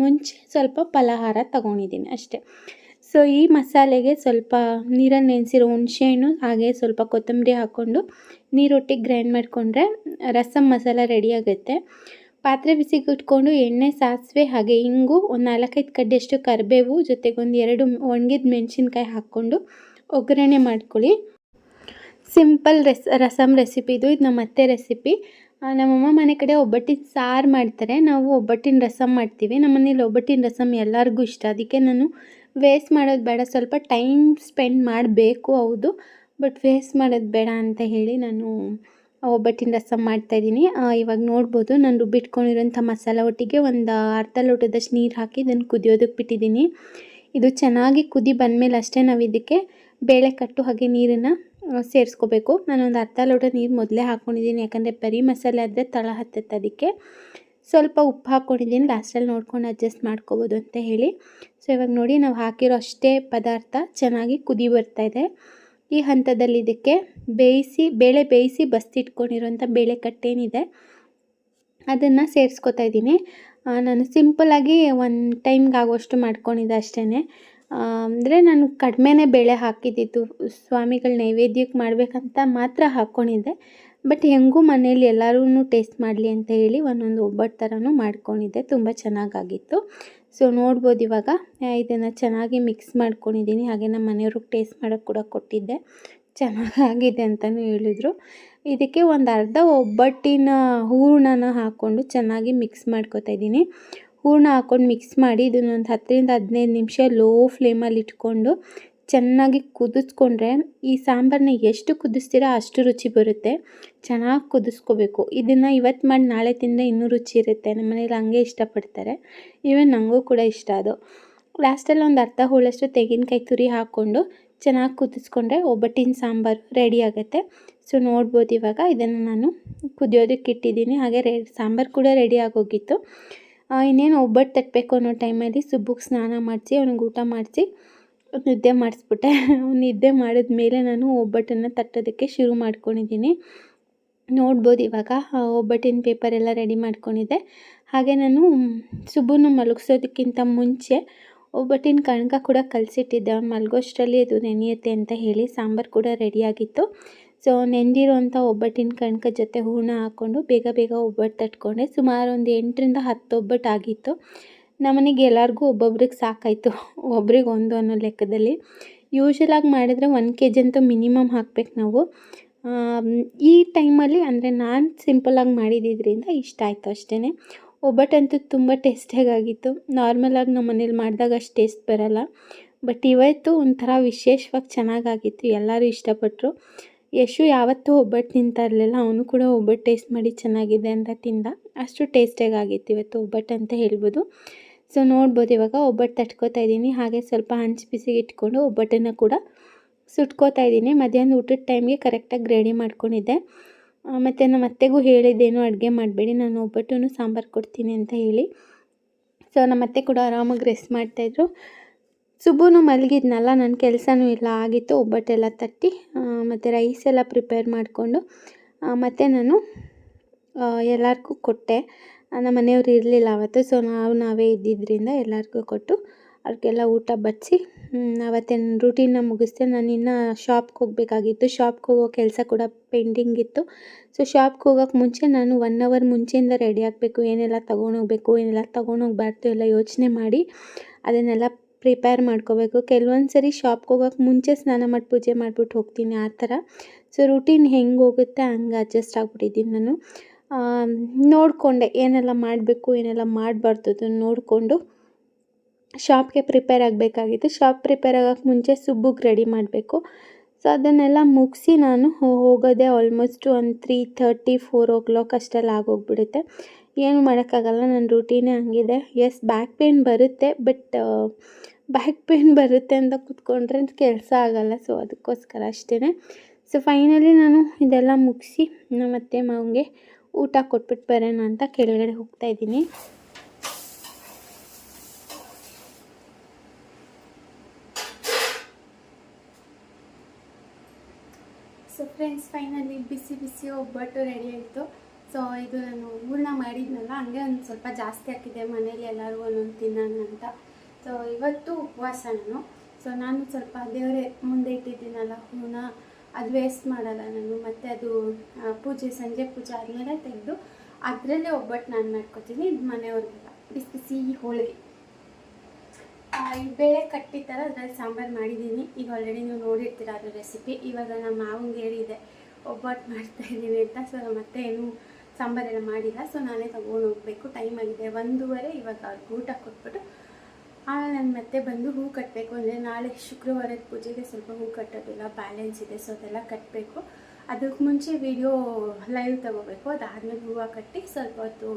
ಮುಂಚೆ ಸ್ವಲ್ಪ ಫಲಹಾರ ತಗೊಂಡಿದ್ದೀನಿ ಅಷ್ಟೇ. ಸೊ ಈ ಮಸಾಲೆಗೆ ಸ್ವಲ್ಪ ನೀರನ್ನು ನೆನೆಸಿರೋ ಹುಣಸೆಹಣ್ಣು, ಹಾಗೆ ಸ್ವಲ್ಪ ಕೊತ್ತಂಬರಿ ಹಾಕ್ಕೊಂಡು ನೀರೊಟ್ಟಿಗೆ ಗ್ರೈಂಡ್ ಮಾಡಿಕೊಂಡ್ರೆ ರಸಮ್ ಮಸಾಲ ರೆಡಿ ಆಗುತ್ತೆ. ಪಾತ್ರೆ ಬಿಸಿಗಿಟ್ಕೊಂಡು ಎಣ್ಣೆ, ಸಾಸಿವೆ ಹಾಗೆ ಇಂಗು, ಒಂದು ನಾಲ್ಕೈದು ಕಡ್ಡಿಯಷ್ಟು ಕರಿಬೇವು, ಜೊತೆಗೆ ಒಂದು ಎರಡು ಒಣಗಿದ ಮೆಣಸಿನ್ಕಾಯಿ ಹಾಕ್ಕೊಂಡು ಒಗ್ಗರಣೆ ಮಾಡ್ಕೊಳ್ಳಿ. ಸಿಂಪಲ್ ರೆಸ್ ರಸಮ್ ರೆಸಿಪಿ ಇದು. ಇದು ನಮ್ಮ ಅತ್ತೆ ರೆಸಿಪಿ ನಮ್ಮಮ್ಮ ಮನೆ ಕಡೆ ಒಬ್ಬಟ್ಟಿನ ಸಾರು ಮಾಡ್ತಾರೆ. ನಾವು ಒಬ್ಬಟ್ಟಿನ ರಸಮ್ ಮಾಡ್ತೀವಿ. ನಮ್ಮ ಮನೇಲಿ ಒಬ್ಬಟ್ಟಿನ ರಸಮ್ ಎಲ್ಲರಿಗೂ ಇಷ್ಟ. ಅದಕ್ಕೆ ನಾನು ವೇಸ್ಟ್ ಮಾಡೋದು ಬೇಡ. ಸ್ವಲ್ಪ ಟೈಮ್ ಸ್ಪೆಂಡ್ ಮಾಡಬೇಕು, ಹೌದು. ಬಟ್ ವೇಸ್ಟ್ ಮಾಡೋದು ಬೇಡ ಅಂತ ಹೇಳಿ ನಾನು ಒಬ್ಬಟ್ಟಿನ ರಸಂ ಮಾಡ್ತಾ ಇದ್ದೀನಿ ಇವಾಗ ನೋಡ್ಬೋದು ನಾನು ರುಬ್ಬಿಟ್ಕೊಂಡಿರೋಂಥ ಮಸಾಲ ಒಟ್ಟಿಗೆ ಒಂದು ಅರ್ಧ ಲೋಟದಷ್ಟು ನೀರು ಹಾಕಿ ಇದನ್ನು ಕುದಿಯೋದಕ್ಕೆ ಬಿಟ್ಟಿದ್ದೀನಿ. ಇದು ಚೆನ್ನಾಗಿ ಕುದಿ ಬಂದಮೇಲೆ ಅಷ್ಟೇ ನಾವು ಇದಕ್ಕೆ ಬೇಳೆ ಕಟ್ಟು ಹಾಗೆ ನೀರನ್ನು ಸೇರಿಸ್ಕೋಬೇಕು. ನಾನೊಂದು ಅರ್ಧ ಲೋಟ ನೀರು ಮೊದಲೇ ಹಾಕ್ಕೊಂಡಿದ್ದೀನಿ ಯಾಕಂದರೆ ಬರೀ ಮಸಾಲೆ ಆದರೆ ತಳ ಹತ್ತತ್ತೆ ಅದಕ್ಕೆ. ಸ್ವಲ್ಪ ಉಪ್ಪು ಹಾಕ್ಕೊಂಡಿದ್ದೀನಿ ಲಾಸ್ಟಲ್ಲಿ ನೋಡ್ಕೊಂಡು ಅಡ್ಜಸ್ಟ್ ಮಾಡ್ಕೋಬೋದು ಅಂತ ಹೇಳಿ. ಸೊ ಇವಾಗ ನೋಡಿ ನಾವು ಹಾಕಿರೋ ಅಷ್ಟೇ ಪದಾರ್ಥ ಚೆನ್ನಾಗಿ ಕುದಿ ಬರ್ತಾ ಇದೆ. ಈ ಹಂತದಲ್ಲಿ ಇದಕ್ಕೆ ಬೇಯಿಸಿ, ಬೇಳೆ ಬೇಯಿಸಿ ಬಸ್ತಿಟ್ಕೊಂಡಿರೋಂಥ ಬೇಳೆ ಕಟ್ಟೇನಿದೆ. ಅದನ್ನು ಸೇರಿಸ್ಕೊತಾ ಇದ್ದೀನಿ. ನಾನು ಸಿಂಪಲ್ಲಾಗಿ ಒನ್ ಟೈಮ್ಗೆ ಆಗೋಷ್ಟು ಮಾಡ್ಕೊಂಡಿದ್ದೆ ಅಷ್ಟೇ ಅಂದರೆ ನಾನು ಕಡಿಮೆನೇ ಬೇಳೆ ಹಾಕಿದ್ದಿದ್ದು ಸ್ವಾಮಿಗಳ ನೈವೇದ್ಯಕ್ಕೆ ಮಾಡಬೇಕಂತ ಮಾತ್ರ ಹಾಕ್ಕೊಂಡಿದ್ದೆ. ಬಟ್ ಹೆಂಗೂ ಮನೇಲಿ ಎಲ್ಲರೂ ಟೇಸ್ಟ್ ಮಾಡಲಿ ಅಂತ ಹೇಳಿ ಒಂದೊಂದು ಒಬ್ಬಟ್ಟು ಥರನೂ ಮಾಡ್ಕೊಂಡಿದ್ದೆ. ತುಂಬ ಚೆನ್ನಾಗಾಗಿತ್ತು. ಸೊ ನೋಡ್ಬೋದು ಇವಾಗ. ಇದನ್ನು ಚೆನ್ನಾಗಿ ಮಿಕ್ಸ್ ಮಾಡ್ಕೊಂಡಿದ್ದೀನಿ. ಹಾಗೆ ನಮ್ಮ ಮನೆಯವ್ರಿಗೆ ಟೇಸ್ಟ್ ಮಾಡೋಕ್ಕೆ ಕೂಡ ಕೊಟ್ಟಿದ್ದೆ. ಚೆನ್ನಾಗಾಗಿದೆ ಅಂತಲೂ ಹೇಳಿದರು. ಇದಕ್ಕೆ ಒಂದು ಅರ್ಧ ಒಬ್ಬಟ್ಟಿನ ಹೂರಣನ ಹಾಕ್ಕೊಂಡು ಚೆನ್ನಾಗಿ ಮಿಕ್ಸ್ ಮಾಡ್ಕೊತಾ ಇದ್ದೀನಿ. ಹೂರ್ಣ ಹಾಕ್ಕೊಂಡು ಮಿಕ್ಸ್ ಮಾಡಿ ಇದನ್ನೊಂದು ಹತ್ತರಿಂದ ಹದಿನೈದು ನಿಮಿಷ ಲೋ ಫ್ಲೇಮಲ್ಲಿ ಇಟ್ಕೊಂಡು ಚೆನ್ನಾಗಿ ಕುದಿಸ್ಕೊಂಡ್ರೆ ಈ ಸಾಂಬಾರನ್ನ ಎಷ್ಟು ಕುದಿಸ್ತೀರೋ ಅಷ್ಟು ರುಚಿ ಬರುತ್ತೆ. ಚೆನ್ನಾಗಿ ಕುದಿಸ್ಕೋಬೇಕು. ಇದನ್ನು ಇವತ್ತು ಮಾಡಿ ನಾಳೆ ತಿಂದರೆ ಇನ್ನೂ ರುಚಿ ಇರುತ್ತೆ. ನಮ್ಮ ಮನೇಲಿ ಹಂಗೆ ಇಷ್ಟಪಡ್ತಾರೆ. ಈವನ್ ನನಗೂ ಕೂಡ ಇಷ್ಟ ಅದು. ಲಾಸ್ಟಲ್ಲಿ ಒಂದು ಅರ್ಧ ಹೋಳಷ್ಟು ತೆಂಗಿನಕಾಯಿ ತುರಿ ಹಾಕ್ಕೊಂಡು ಚೆನ್ನಾಗಿ ಕುದಿಸ್ಕೊಂಡ್ರೆ ಒಬ್ಬಟ್ಟಿನ ಸಾಂಬಾರು ರೆಡಿ ಆಗುತ್ತೆ. ಸೊ ನೋಡ್ಬೋದು ಇವಾಗ. ಇದನ್ನು ನಾನು ಕುದಿಯೋದಕ್ಕೆ ಇಟ್ಟಿದ್ದೀನಿ. ಹಾಗೆ ರೇ ಸಾಂಬಾರು ಕೂಡ ರೆಡಿ ಆಗೋಗಿತ್ತು. ಇನ್ನೇನು ಒಬ್ಬಟ್ಟು ತಟ್ಟಬೇಕು ಅನ್ನೋ ಟೈಮಲ್ಲಿ ಸುಬ್ಬಕ್ಕೆ ಸ್ನಾನ ಮಾಡಿಸಿ, ಅವ್ನಿಗೆ ಊಟ ಮಾಡಿಸಿ ನಿದ್ದೆ ಮಾಡಿಸ್ಬಿಟ್ಟೆ. ನಿದ್ದೆ ಮಾಡಿದ ಮೇಲೆ ನಾನು ಒಬ್ಬಟ್ಟನ್ನು ತಟ್ಟೋದಕ್ಕೆ ಶುರು ಮಾಡ್ಕೊಂಡಿದ್ದೀನಿ. ನೋಡ್ಬೋದು ಇವಾಗ ಒಬ್ಬಟ್ಟಿನ ಪೇಪರ್ ಎಲ್ಲ ರೆಡಿ ಮಾಡ್ಕೊಂಡಿದ್ದೆ. ಹಾಗೆ ನಾನು ಸುಬ್ಬನ್ನು ಮಲಗಿಸೋದಕ್ಕಿಂತ ಮುಂಚೆ ಒಬ್ಬಟ್ಟಿನ ಕಣಕ ಕೂಡ ಕಲಸಿಟ್ಟಿದ್ದೆ. ಅವ್ನು ಮಲಗೋಷ್ಟರಲ್ಲಿ ಅದು ನೆನೆಯುತ್ತೆ ಅಂತ ಹೇಳಿ ಸಾಂಬಾರು ಕೂಡ ರೆಡಿಯಾಗಿತ್ತು ಸೊ ನೆಂದಿರೋಂಥ ಒಬ್ಬಟ್ಟಿನ ಕಣಕ ಜೊತೆ ಹೂರ್ಣ ಹಾಕ್ಕೊಂಡು ಬೇಗ ಬೇಗ ಒಬ್ಬಟ್ಟು ತಟ್ಕೊಂಡೆ. ಸುಮಾರು ಒಂದು ಎಂಟರಿಂದ ಹತ್ತು ಒಬ್ಬಟ್ಟು ಆಗಿತ್ತು. ನಮ್ಮನೆಗೆ ಎಲ್ಲರಿಗೂ ಒಬ್ಬೊಬ್ರಿಗೆ ಸಾಕಾಯಿತು. ಒಬ್ರಿಗೆ ಒಂದು ಅನ್ನೋ ಲೆಕ್ಕದಲ್ಲಿ. ಯೂಶ್ವಲಾಗಿ ಮಾಡಿದರೆ ಒನ್ ಕೆ ಜಿ ಅಂತೂ ಮಿನಿಮಮ್ ಹಾಕ್ಬೇಕು ನಾವು. ಈ ಟೈಮಲ್ಲಿ ಅಂದರೆ ನಾನು ಸಿಂಪಲ್ಲಾಗಿ ಮಾಡಿದ್ದಿದ್ರಿಂದ ಇಷ್ಟ ಆಯಿತು ಅಷ್ಟೇ ಒಬ್ಬಟ್ಟಂತೂ ತುಂಬ ಟೇಸ್ಟಿಯಾಗಿತ್ತು ನಾರ್ಮಲಾಗಿ ನಮ್ಮ ಮನೇಲಿ ಮಾಡಿದಾಗ ಅಷ್ಟು ಟೇಸ್ಟ್ ಬರಲ್ಲ. ಬಟ್ ಇವತ್ತು ಒಂಥರ ವಿಶೇಷವಾಗಿ ಚೆನ್ನಾಗಾಗಿತ್ತು ಎಲ್ಲರೂ ಇಷ್ಟಪಟ್ಟರು ಯಶು ಯಾವತ್ತೂ ಒಬ್ಬಟ್ಟು ತಿಂತಾ ಇರಲಿಲ್ಲ. ಅವನು ಕೂಡ ಒಬ್ಬಟ್ಟು ಟೇಸ್ಟ್ ಮಾಡಿ ಚೆನ್ನಾಗಿದೆ ಅಂತ ತಿಂದ. ಅಷ್ಟು ಟೇಸ್ಟಿಯಾಗಿ ಆಗಿತ್ತು ಇವತ್ತು ಒಬ್ಬಟ್ಟು ಅಂತ ಹೇಳ್ಬೋದು. ಸೊ ನೋಡ್ಬೋದು ಇವಾಗ ಒಬ್ಬಟ್ಟು ತಟ್ಕೋತಾ ಇದ್ದೀನಿ. ಹಾಗೆ ಸ್ವಲ್ಪ ಹಂಚು ಬಿಸಿಗೆ ಇಟ್ಕೊಂಡು ಒಬ್ಬಟ್ಟನ್ನು ಕೂಡ ಸುಟ್ಕೋತಾ ಇದ್ದೀನಿ. ಮಧ್ಯಾಹ್ನ ಊಟದ ಟೈಮ್ಗೆ ಕರೆಕ್ಟಾಗಿ ರೆಡಿ ಮಾಡ್ಕೊಂಡಿದ್ದೆ. ಮತ್ತು ನಮ್ಮ ಅತ್ತೆಗೂ ಹೇಳಿದ್ದೇನು ಅಡುಗೆ ಮಾಡಬೇಡಿ, ನಾನು ಒಬ್ಬಟ್ಟು ಸಾಂಬಾರು ಕೊಡ್ತೀನಿ ಅಂತ ಹೇಳಿ. ಸೊ ನಮ್ಮ ಅತ್ತೆ ಕೂಡ ಆರಾಮಾಗಿ ರೆಸ್ಟ್ ಮಾಡ್ತಾಯಿದ್ರು ಸುಬ್ಬುನು ಮಲಗಿದ್ನಲ್ಲ ನನ್ನ ಕೆಲಸನೂ ಇಲ್ಲ, ಆಗಿತ್ತು ಒಬ್ಬಟ್ಟೆಲ್ಲ ತಟ್ಟಿ ಮತ್ತು ರೈಸ್ ಎಲ್ಲ ಪ್ರಿಪೇರ್ ಮಾಡಿಕೊಂಡು ಮತ್ತು ನಾನು ಎಲ್ಲರಿಗೂ ಕೊಟ್ಟೆ. ನಮ್ಮ ಮನೆಯವ್ರು ಇರಲಿಲ್ಲ ಆವತ್ತು ಸೊ ನಾವು ನಾವೇ ಇದ್ದಿದ್ದರಿಂದ ಎಲ್ಲರಿಗೂ ಕೊಟ್ಟು ಅವ್ರಿಗೆಲ್ಲ ಊಟ ಬಡಿಸಿ ಅವತ್ತಿನ ರುಟೀನ್ನ ಮುಗಿಸ್ದೆ. ನಾನು ಇನ್ನು ಶಾಪ್ಗೆ ಹೋಗಬೇಕಾಗಿತ್ತು. ಶಾಪ್ಗೆ ಹೋಗೋ ಕೆಲಸ ಕೂಡ ಪೆಂಡಿಂಗ್ ಇತ್ತು. ಸೊ ಶಾಪ್ಗೆ ಹೋಗೋಕ್ಕೆ ಮುಂಚೆ ನಾನು ಒನ್ ಅವರ್ ಮುಂಚೆಯಿಂದ ರೆಡಿ ಆಗಬೇಕು. ಏನೆಲ್ಲ ತೊಗೊಂಡೋಗ್ಬೇಕು ಏನೆಲ್ಲ ತೊಗೊಂಡೋಗ್ಬಾರ್ದು ಎಲ್ಲ ಯೋಚನೆ ಮಾಡಿ ಅದನ್ನೆಲ್ಲ ಪ್ರಿಪೇರ್ ಮಾಡ್ಕೋಬೇಕು. ಕೆಲವೊಂದು ಸರಿ ಶಾಪ್ಗೆ ಹೋಗೋಕ್ಕೆ ಮುಂಚೆ ಸ್ನಾನ ಮಾಡಿ, ಪೂಜೆ ಮಾಡಿಬಿಟ್ಟು ಹೋಗ್ತೀನಿ ಆ ಥರ. ಸೊ ರೂಟೀನ್ ಹೆಂಗೆ ಹೋಗುತ್ತೆ ಹಂಗೆ ಅಡ್ಜಸ್ಟ್ ಆಗಿಬಿಟ್ಟಿದ್ದೀನಿ ನಾನು. ನೋಡಿಕೊಂಡೆ ಏನೆಲ್ಲ ಮಾಡಬೇಕು, ಏನೆಲ್ಲ ಮಾಡಬಾರ್ದು ಅದನ್ನು ನೋಡಿಕೊಂಡು ಶಾಪ್ಗೆ ಪ್ರಿಪೇರ್ ಆಗಬೇಕಾಗಿತ್ತು. ಶಾಪ್ ಪ್ರಿಪೇರ್ ಆಗೋಕ್ಕೆ ಮುಂಚೆ ಸುಬ್ಬುಗೆ ರೆಡಿ ಮಾಡಬೇಕು. ಸೊ ಅದನ್ನೆಲ್ಲ ಮುಗಿಸಿ ನಾನು ಹೋಗೋದೆ ಆಲ್ಮೋಸ್ಟ್ ಒಂದು three thirty four o'clock ಅಷ್ಟೆಲ್ಲ ಆಗೋಗ್ಬಿಡುತ್ತೆ. ಏನು ಮಾಡೋಕ್ಕಾಗಲ್ಲ, ನನ್ನ ರೂಟೀನೇ ಹಂಗಿದೆ. ಎಸ್ ಬ್ಯಾಕ್ ಪೇಯ್ನ್ ಬರುತ್ತೆ ಬಟ್ ಬ್ಯಾಕ್ ಪೇಯ್ನ್ ಬರುತ್ತೆ ಅಂತ ಕೂತ್ಕೊಂಡ್ರೆ ಕೆಲಸ ಆಗಲ್ಲ ಸೊ ಅದಕ್ಕೋಸ್ಕರ ಅಷ್ಟೇ ಸೊ ಫೈನಲಿ ನಾನು ಇದೆಲ್ಲ ಮುಗಿಸಿ ಮತ್ತೆ ಮಾವನಿಗೆ ಊಟ ಕೊಟ್ಬಿಟ್ಟು ಬರೋಣ ಅಂತ ಕೆಳಗಡೆ ಹೋಗ್ತಾ ಇದ್ದೀನಿ. ಸೊ ಫ್ರೆಂಡ್ಸ್ ಫೈನಲಿ ಬಿಸಿ ಬಿಸಿ ಒಬ್ಬಟ್ಟು ರೆಡಿ ಆಯಿತು. ಸೊ ಇದು ನಾನು ಹೂರ್ಣ ಮಾಡಿದ್ನಲ್ಲ, ಹಂಗೆ ಒಂದು ಸ್ವಲ್ಪ ಜಾಸ್ತಿ ಹಾಕಿದೆ ಮನೇಲಿ ಎಲ್ಲರೂ ಒಂದೊಂದು ತಿನ್ನೋಣ ಅಂತ. ಸೊ ಇವತ್ತು ಉಪವಾಸ ನಾನು. ಸೊ ನಾನು ಸ್ವಲ್ಪ ದೇವರೇ ಮುಂದೆ ಇಟ್ಟಿದ್ದೀನಲ್ಲ ಹೂರ್ಣ ಅದು ವೇಸ್ಟ್ ಮಾಡಲ್ಲ ನಾನು. ಮತ್ತು ಅದು ಪೂಜೆ, ಸಂಜೆ ಪೂಜೆ ಆದಮೇಲೆ ತೆಗೆದು ಅದರಲ್ಲೇ ಒಬ್ಬಟ್ಟು ನಾನು ಮಾಡ್ಕೊತೀನಿ, ಇದು ಮನೆಯವ್ರಿಗೆಲ್ಲ. ಬಿಸಿ ಬಿಸಿ ಹೋಳಿಗೆ ಈ ಬೇಳೆ ಕಟ್ಟಿ ಥರ ಅದ್ರಲ್ಲಿ ಸಾಂಬಾರು ಮಾಡಿದ್ದೀನಿ. ಈಗ ಆಲ್ರೆಡಿ ನೀವು ನೋಡಿರ್ತೀರ ಅದು ರೆಸಿಪಿ ಇವಾಗ ನಮ್ಮ ಮಾವಂಗೆ ಹೇಳಿದೆ, ಒಬ್ಬಟ್ಟು ಮಾಡ್ತಾ ಇದ್ದೀನಿ ಅಂತ. ಸೊ ಮತ್ತೆ ಏನು ಸಾಂಬಾರೆಲ್ಲ ಮಾಡಿಲ್ಲ. ಸೊ ನಾನೇ ತಗೊಂಡು ಹೋಗಬೇಕು. ಟೈಮ್ ಆಗಿದೆ. ಒಂದೂವರೆ ಇವಾಗ ಅವ್ರಿಗೆ ಊಟ ಕೊಟ್ಬಿಟ್ಟು ಆಮೇಲೆ ನಾನು ಮತ್ತೆ ಬಂದು ಹೂ ಕಟ್ಟಬೇಕು ಅಂದರೆ ನಾಳೆ ಶುಕ್ರವಾರದ ಪೂಜೆಗೆ ಸ್ವಲ್ಪ ಹೂ ಕಟ್ಟೋದಿಲ್ಲ ಬ್ಯಾಲೆನ್ಸ್ ಇದೆ ಸೊ ಅದೆಲ್ಲ ಕಟ್ಟಬೇಕು ಅದಕ್ಕೆ ಮುಂಚೆ ವಿಡಿಯೋ ಲೈವ್ ತಗೋಬೇಕು. ಅದಾದಮೇಲೆ ಹೂವು ಕಟ್ಟಿ ಸ್ವಲ್ಪ ಹೊತ್ತು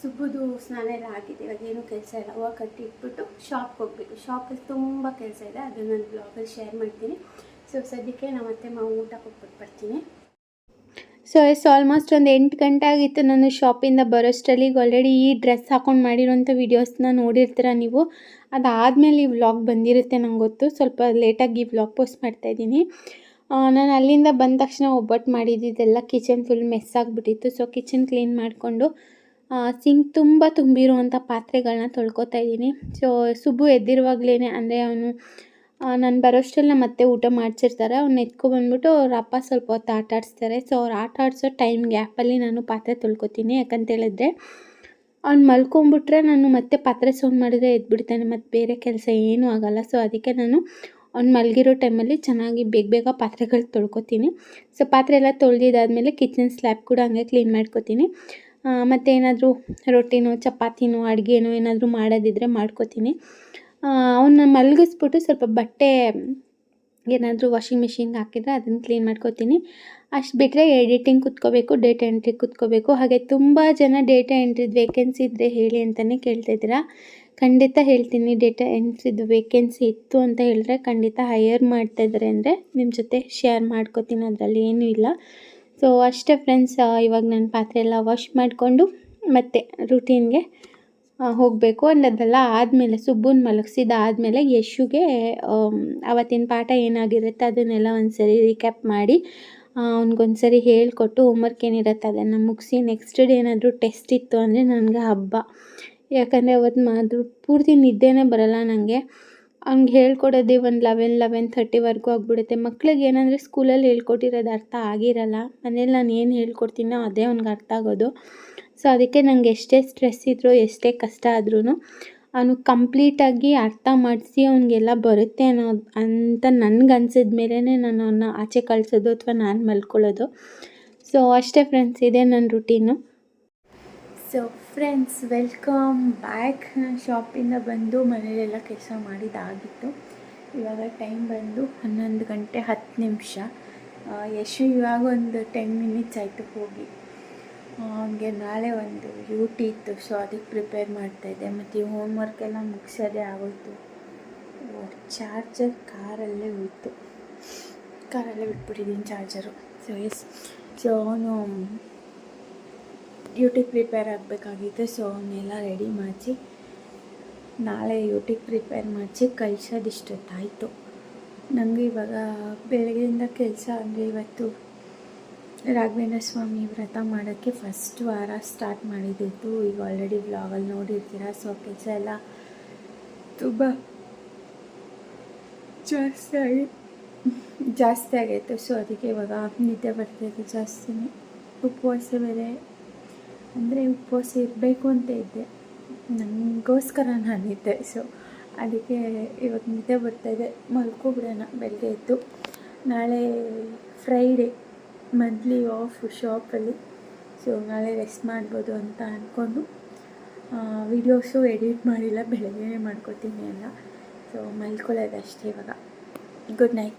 ಸುಬ್ಬುದು ಸ್ನಾನ ಎಲ್ಲ ಆಗಿದೆ. ಇವಾಗ ಏನೂ ಕೆಲಸ ಇಲ್ಲ. ಹೂವು ಕಟ್ಟಿ ಇಟ್ಬಿಟ್ಟು ಶಾಪ್ಗೆ ಹೋಗ್ಬೇಕು. ಶಾಪಲ್ಲಿ ತುಂಬ ಕೆಲಸ ಇದೆ. ಅದನ್ನು ನಾನು ಬ್ಲಾಗಲ್ಲಿ ಶೇರ್ ಮಾಡ್ತೀನಿ. ಸೊ ಸದ್ಯಕ್ಕೆ ನಾನು ಅತ್ತೆ ಮಾವು ಊಟ ಕೊಟ್ಬಿಟ್ಟು ಬರ್ತೀನಿ. ಸೊ ಎಸ್ ಆಲ್ಮೋಸ್ಟ್ ಒಂದು ಎಂಟು ಗಂಟೆ ಆಗಿತ್ತು. ನಾನು ಶಾಪಿಂದ ಬರೋಷ್ಟರಲ್ಲಿ ಈಗ ಆಲ್ರೆಡಿ ಈ ಡ್ರೆಸ್ ಹಾಕೊಂಡು ಮಾಡಿರೋಂಥ ವೀಡಿಯೋಸ್ನ ನೋಡಿರ್ತೀರ ನೀವು? ಅದಾದಮೇಲೆ ಈ ವ್ಲಾಗ್ ಬಂದಿರುತ್ತೆ ನಂಗೆ ಗೊತ್ತು. ಸ್ವಲ್ಪ ಲೇಟಾಗಿ ಈ ವ್ಲಾಗ್ ಪೋಸ್ಟ್ ಮಾಡ್ತಾಯಿದ್ದೀನಿ ನಾನು ಅಲ್ಲಿಂದ ಬಂದ ತಕ್ಷಣ ಒಬ್ಬಟ್ಟು ಮಾಡಿದ್ದಿದ್ದೆಲ್ಲ ಕಿಚನ್ ಫುಲ್ ಮೆಸ್ ಆಗಿಬಿಟ್ಟಿತ್ತು. ಸೊ ಕಿಚನ್ ಕ್ಲೀನ್ ಮಾಡಿಕೊಂಡು ಸಿಂಕ್ ತುಂಬ ತುಂಬಿರುವಂಥ ಪಾತ್ರೆಗಳನ್ನ ತೊಳ್ಕೊತಾ ಇದ್ದೀನಿ. ಸೊ ಸುಬ್ಬು ಎದ್ದಿರುವಾಗಲೇ ಅಂದರೆ ಅವನು ನಾನು ಬರೋಷ್ಟೆಲ್ಲ ಮತ್ತೆ ಊಟ ಮಾಡ್ಸಿರ್ತಾರೆ. ಅವ್ನು ಎತ್ಕೊಬಂದ್ಬಿಟ್ಟು ಅವ್ರ ಅಪ್ಪ ಸ್ವಲ್ಪ ಹೊತ್ತು ಆಟ ಆಡಿಸ್ತಾರೆ. ಸೊ ಅವ್ರು ಆಟ ಆಡಿಸೋ ಟೈಮ್ ಗ್ಯಾಪಲ್ಲಿ ನಾನು ಪಾತ್ರೆ ತೊಳ್ಕೊತೀನಿ. ಯಾಕಂತೇಳಿದ್ರೆ ಅವ್ನು ಮಲ್ಕೊಂಬಿಟ್ರೆ ನಾನು ಮತ್ತೆ ಪಾತ್ರೆ ಸೌಂಡ್ ಮಾಡಿದ್ರೆ ಎದ್ಬಿಡ್ತಾನೆ. ಮತ್ತು ಬೇರೆ ಕೆಲಸ ಏನೂ ಆಗಲ್ಲ. ಸೊ ಅದಕ್ಕೆ ನಾನು ಅವ್ನು ಮಲಗಿರೋ ಟೈಮಲ್ಲಿ ಚೆನ್ನಾಗಿ ಬೇಗ ಬೇಗ ಪಾತ್ರೆಗಳು ತೊಳ್ಕೊತೀನಿ. ಸೊ ಪಾತ್ರೆ ಎಲ್ಲ ತೊಳೆದಿದ್ದಾದಮೇಲೆ ಕಿಚನ್ ಸ್ಲ್ಯಾಬ್ ಕೂಡ ಹಂಗೆ ಕ್ಲೀನ್ ಮಾಡ್ಕೊತೀನಿ. ಮತ್ತು ಏನಾದರೂ ರೊಟ್ಟಿನೋ, ಚಪಾತಿನೋ, ಅಡುಗೆನೋ ಏನಾದರೂ ಮಾಡೋದಿದ್ರೆ ಮಾಡ್ಕೊತೀನಿ. ಅವನ್ನ ಮಲಗಿಸ್ಬಿಟ್ಟು ಸ್ವಲ್ಪ ಬಟ್ಟೆ ಏನಾದರೂ ವಾಷಿಂಗ್ ಮಿಷಿನ್ಗೆ ಹಾಕಿದರೆ ಅದನ್ನು ಕ್ಲೀನ್ ಮಾಡ್ಕೊತೀನಿ. ಅಷ್ಟು ಬಿಟ್ಟರೆ ಎಡಿಟಿಂಗ್ ಕುತ್ಕೋಬೇಕು ಡೇಟಾ ಎಂಟ್ರಿ ಕುತ್ಕೋಬೇಕು. ಹಾಗೆ ತುಂಬ ಜನ ಡೇಟಾ ಎಂಟ್ರಿದು ವೇಕೆನ್ಸಿ ಇದ್ದರೆ ಹೇಳಿ ಅಂತಲೇ ಕೇಳ್ತಿದ್ದೀರಾ ಖಂಡಿತ ಹೇಳ್ತೀನಿ ಡೇಟಾ ಎಂಟ್ರಿದು ವೇಕೆನ್ಸಿ ಇತ್ತು ಅಂತ ಹೇಳಿದ್ರೆ ಖಂಡಿತ ಹೈಯರ್ ಮಾಡ್ತಾಯಿದ್ದಾರೆ ಅಂದರೆ ನಿಮ್ಮ ಜೊತೆ ಶೇರ್ ಮಾಡ್ಕೋತೀನಿ, ಅದರಲ್ಲಿ ಏನೂ ಇಲ್ಲ. ಸೊ ಅಷ್ಟೇ ಫ್ರೆಂಡ್ಸ್ ಇವಾಗ ನಾನು ಪಾತ್ರೆ ಎಲ್ಲ ವಾಶ್ ಮಾಡಿಕೊಂಡು ಮತ್ತೆ ರುಟೀನ್ಗೆ ಹೋಗಬೇಕು ಅನ್ನೋದೆಲ್ಲ. ಆದಮೇಲೆ ಸುಬ್ಬುನ ಮಲಗಿಸಿದ ಆದಮೇಲೆ ಯಶುಗೆ ಅವತ್ತಿನ ಪಾಠ ಏನಾಗಿರುತ್ತೆ ಅದನ್ನೆಲ್ಲ ಒಂದು ಸರಿ ರೀಕ್ಯಾಪ್ ಮಾಡಿ ಅವ್ನಿಗೊಂದು ಸರಿ ಹೇಳಿಕೊಟ್ಟು ಹೋಮ್ವರ್ಕ್ ಏನಿರುತ್ತೆ ಅದನ್ನು ಮುಗಿಸಿ ನೆಕ್ಸ್ಟ್ ಡೇ ಏನಾದರೂ ಟೆಸ್ಟ್ ಇತ್ತು ಅಂದರೆ ನನಗೆ ಹಬ್ಬ. ಯಾಕಂದರೆ ಅವತ್ತು ಮಾತ್ರ ಪೂರ್ತಿ ನಿದ್ದೆನೇ ಬರಲ್ಲ ನನಗೆ ಅವ್ನಿಗೆ ಹೇಳ್ಕೊಡೋದೇ ಒಂದು ಲೆವೆನ್ ಲೆವೆನ್ ಥರ್ಟಿವರೆಗೂ ಆಗಿಬಿಡುತ್ತೆ. ಮಕ್ಳಿಗೆ ಏನಂದರೆ ಸ್ಕೂಲಲ್ಲಿ ಹೇಳ್ಕೊಟ್ಟಿರೋದು ಅರ್ಥ ಆಗಿರಲ್ಲ. ಮನೇಲಿ ನಾನು ಏನು ಹೇಳ್ಕೊಡ್ತೀನೋ ಅದೇ ಅವ್ನಿಗೆ ಅರ್ಥ ಆಗೋದು. ಸೊ ಅದಕ್ಕೆ ನನಗೆ ಎಷ್ಟೇ ಸ್ಟ್ರೆಸ್ ಇದ್ದರೂ ಎಷ್ಟೇ ಕಷ್ಟ ಆದ್ರೂ ಅವನು ಕಂಪ್ಲೀಟಾಗಿ ಅರ್ಥ ಮಾಡಿಸಿ ಅವನಿಗೆಲ್ಲ ಬರುತ್ತೆ ಅನ್ನೋ ಅಂತ ನನಗೆ ಅನ್ಸಿದ ಮೇಲೇ ನಾನು ಅವನ್ನ ಆಚೆ ಕಳಿಸೋದು ಅಥವಾ ನಾನು ಮಲ್ಕೊಳ್ಳೋದು. ಸೊ ಅಷ್ಟೇ ಫ್ರೆಂಡ್ಸ್ ಇದೆ ನನ್ನ routine so friends welcome back ಶಾಪಿಂದ ಬಂದು ಮನೇಲೆಲ್ಲ ಕೆಲಸ ಮಾಡಿದ್ದಾಗಿತ್ತು. ಇವಾಗ ಟೈಮ್ ಬಂದು ಹನ್ನೊಂದು ಗಂಟೆ ಹತ್ತು ನಿಮಿಷ. ಯಶು ಇವಾಗ ಒಂದು ಟೆನ್ ಮಿನಿಟ್ಸ್ ಆಯಿತು ಹೋಗಿ. ಅವನಿಗೆ ನಾಳೆ ಒಂದು ಯು ಇತ್ತು ಸೊ ಅದಕ್ಕೆ ಪ್ರಿಪೇರ್ ಮಾಡ್ತಾಯಿದ್ದೆ ಮತ್ತು ಈ ಹೋಮ್ವರ್ಕ್ ಎಲ್ಲ ಮುಗಿಸೋದೇ ಆಗೋಯ್ತು. ಚಾರ್ಜರ್ ಕಾರಲ್ಲೇ ಹೋಯ್ತು ಕಾರಲ್ಲೇ ಬಿಟ್ಬಿಟ್ಟಿದ್ದೀನಿ ಚಾರ್ಜರು ಸೊ ಎಸ್ ಸೊ ಅವನು ಯೂಟಿಗೆ ಪ್ರಿಪೇರ್ ಆಗಬೇಕಾಗಿತ್ತು. ಸೊ ಅವನ್ನೆಲ್ಲ ರೆಡಿ ಮಾಡಿಸಿ, ನಾಳೆ ಯೂಟಿಗೆ ಪ್ರಿಪೇರ್ ಮಾಡಿಸಿ ಕಳ್ಸೋದಿಷ್ಟೊತ್ತಾಯಿತು. ನನಗೆ ಇವಾಗ ಬೆಳಗ್ಗೆಯಿಂದ ಕೆಲಸ ಅಂದರೆ ಇವತ್ತು ರಾಘವೇಂದ್ರ ಸ್ವಾಮಿ ವ್ರತ ಮಾಡೋಕ್ಕೆ ಫಸ್ಟ್ ವಾರ ಸ್ಟಾರ್ಟ್ ಮಾಡಿದ್ದಿತ್ತು ಈಗ ಆಲ್ರೆಡಿ ವ್ಲಾಗಲ್ಲಿ ನೋಡಿರ್ತೀರ ಸೊ ಕೆಲಸ ಎಲ್ಲ ತುಂಬ ಜಾಸ್ತಿ ಆಗಿ, ಜಾಸ್ತಿ ಆಗೈತೆ. ಸೊ ಅದಕ್ಕೆ ಇವಾಗ ನಿದ್ದೆ ಬರ್ತಾಯಿದೆ ಜಾಸ್ತಿನೇ ಉಪವಾಸ ಬೇರೆ, ಅಂದರೆ ಉಪವಾಸ ಇರಬೇಕು ಅಂತ ಇದ್ದೆ. ನನಗೋಸ್ಕರ ನಾನಿದ್ದೆ ಸೊ ಅದಕ್ಕೆ ಇವಾಗ ನಿದ್ದೆ ಬರ್ತಾಯಿದೆ ಮಲ್ಕೋಬಿಡೋಣ, ಬೆಳಗ್ಗೆ ಎದ್ದು. ನಾಳೆ ಫ್ರೈಡೇ ಮಂತ್ಲಿ ಆಫ್ ಶಾಪಲ್ಲಿ ಸೊ ನಾಳೆ ರೆಸ್ಟ್ ಮಾಡ್ಬೋದು ಅಂತ ಅಂದ್ಕೊಂಡು ವೀಡಿಯೋಸು ಎಡಿಟ್ ಮಾಡಿಲ್ಲ ಬೆಳಗ್ಗೆ ಮಾಡ್ಕೊತೀನಿ ಎಲ್ಲ. ಸೊ ಮಲ್ಕೊಳ್ಳೋದು ಅಷ್ಟೇ ಇವಾಗ. Good night